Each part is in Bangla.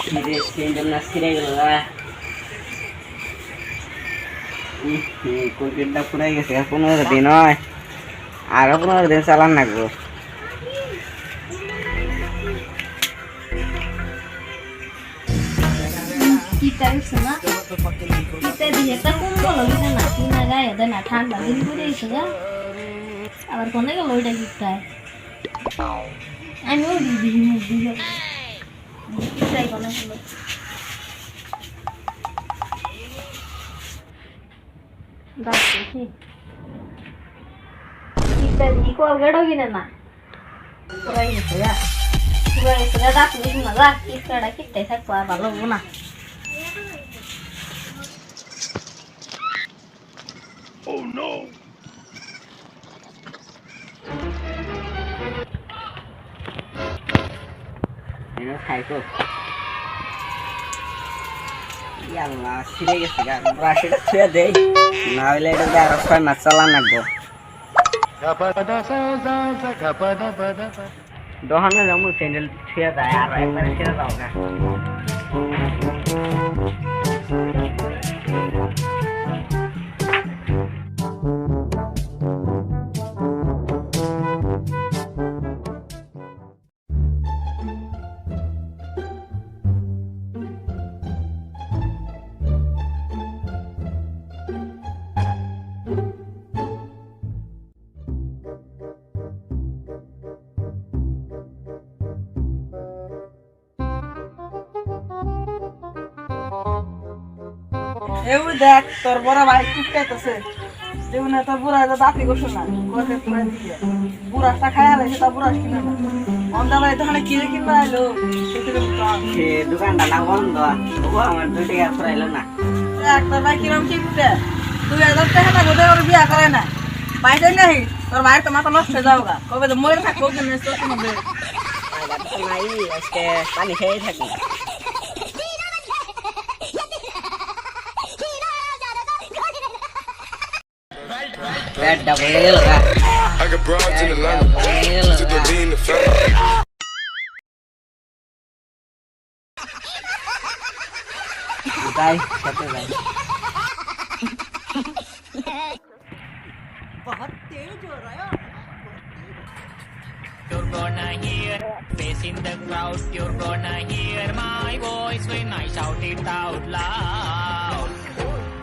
ছিঁড়ে স্ক্রিনটা না ছিঁড়ে গেল কম্পিউটারটা পুরাই গেছে পনেরো দিন হয় আরও পনেরো দিন চালান লাগবো ঠান্ডা দিন করে আবার কোনে গেল ওইটা কিতায় আমি ওই দিদি মুখ দিয়ে কিতাই কোনে গেল গাছ দেখি কিতা দিয়ে কলগেটও কিনে না পুরাই গেছে যা ইয়াল্লা ছিঁড়ে গেছে গা ব্রাশটা ছুঁয়ে দেই না হইলে এটা দিয়ে আরো ছয় মাস চালান লাগবো দোকানে যাবো স্যান্ডেল ছুঁয়ে যায় আর একবার ছেড়ে দাও গা এবার দেখ তোর বড় ভাই কুটকাইতেছে। যেমন তোর বুড়া এটা দাঁতি গোসল না গোসে পুরা দিয়ে বুড়াটা খায় আর সেটা বুড়া কিনে না। অন্ধা ভাই তখন কিনে কিনবে সে দোকানটা না বন্ধ ও আমার দুই টাকা ফুরাইলো না। একটা ভাই কিরম কি কুটে? দুই হাজার টাকা না বোধহয় ওর বিয়া করে না। বাইরে নাই তোর ভাই তো মাথা নষ্ট হয়ে যাও গা। কবে তো মরে থাকব কিনে নাই আজকে পানি খেয়ে থাকি। Red double L. I got broads in Atlanta. Took the lean the family. Bye. बहुत तेज हो रहा है You're gonna hear bass in the crowd. You're gonna hear my voice when I shout it out loud.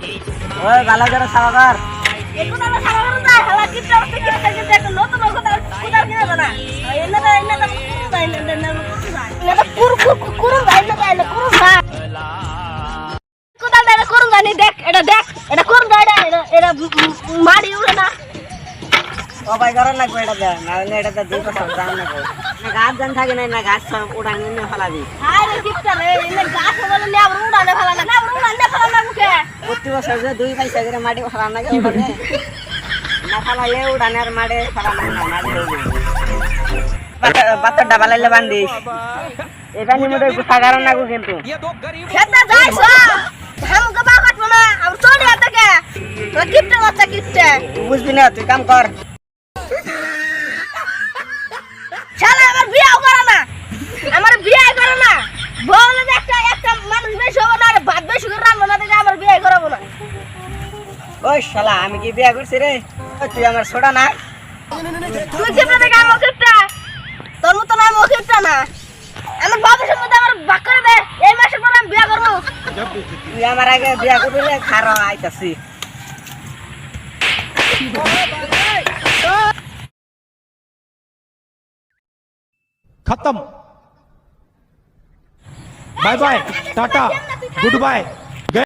ओए गाला जरा सावकार এখন আমরা সারা করে যাই হালা কি তো থেকে থেকে দেখো নতুন কথা কথা কিনে না। এনে না এনে না যাই না না না কুরু কুরু কুরু যাই না যাই না কুরু যা alive. কোদাল দাঁড়া করুন জানি দেখ, এটা দেখ, এটা এটা এটা মারি উড়ে না। ও ভাই করার লাগবে, এটা না এটা দুই বছর দাম না গাছ জান থাকে না না গাছ সব উড়ান নিয়ে ফেলাবি। আরে কিপটা রে এনে গাছ বলে নে আবার উড়ানে ফেলা না না উড়ানে ফেলা মুখে। প্রতি বছর যে দুই পয়সা করে মাটি ফেলান না করে না ফেলাইলে উড়ানের মাঠে ফেলান না মাটি বাচ্চার ডাবা লাইলে বান্ধিস। এখানে মধ্যে গুছা কারণ লাগবো কিন্তু। খেতে যাইছ ধান গবা কাটবো না আমি চলে যেতে কে তোরা কিপটা বাচ্চা কিপটা। বুঝবি না তুই কাম কর শালা আমার বিয়েও করে না আমার বিয়ে করে না বলে যে একটা একটা মানুষ বেশি হবে না আর ভাত বেশি করে রান্না না দেখে আমার বিয়ে করাবো না ওই শালা আমি কি বিয়া করছি রে ওই তুই আমার ছোটা না তুই কিপটা দেখে আমার কিপটা তোর মতো না আমি কিপটা না আমার বাবার মধ্যে আমার বাক করে দে এই মাসের পর আমি বিয়ে করবো তুই আমার আগে বিয়া করবি খারো আইতাছি खत्म bye bye tata good bye